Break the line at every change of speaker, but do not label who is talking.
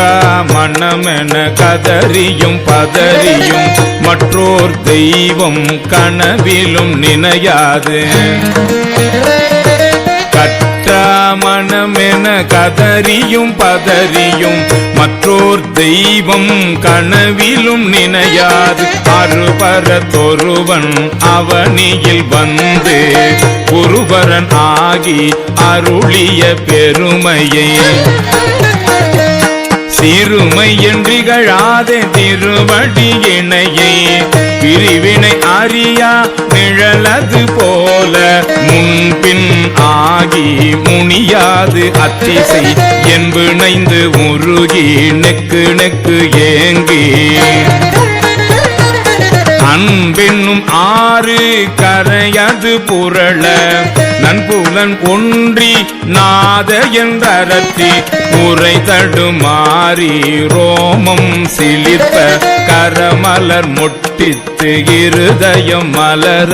கற்றா மனமென கதறியும் பதறியும். மற்றோர் தெய்வம் கனவிலும் நினையாது. கற்றா மனமென கதறியும் பதறியும். மற்றோர் தெய்வம் கனவிலும் நினையாது. அருபர தொருவன் அவனியில் வந்து குருபரன் ஆகி அருளிய பெருமையை. சிறுமை என்றிகழாதே திருவடி இணையை. பிரிவினை அறியா நிழலது போல முன்பின் ஆகி முனியாது அத்திசை. என்பிணைந்து உருகி நெக்கு நெக்கு ஏங்கி. அன்பென்னும் ஆறு கரையது புரள. நன்பு நன்புலன் ஒன்றி நாத என்றரத்தி உரை தடுமாறி ரோமம் சிலிர்ப்ப கரமலர் முட்டித்து இருதயம் மலர.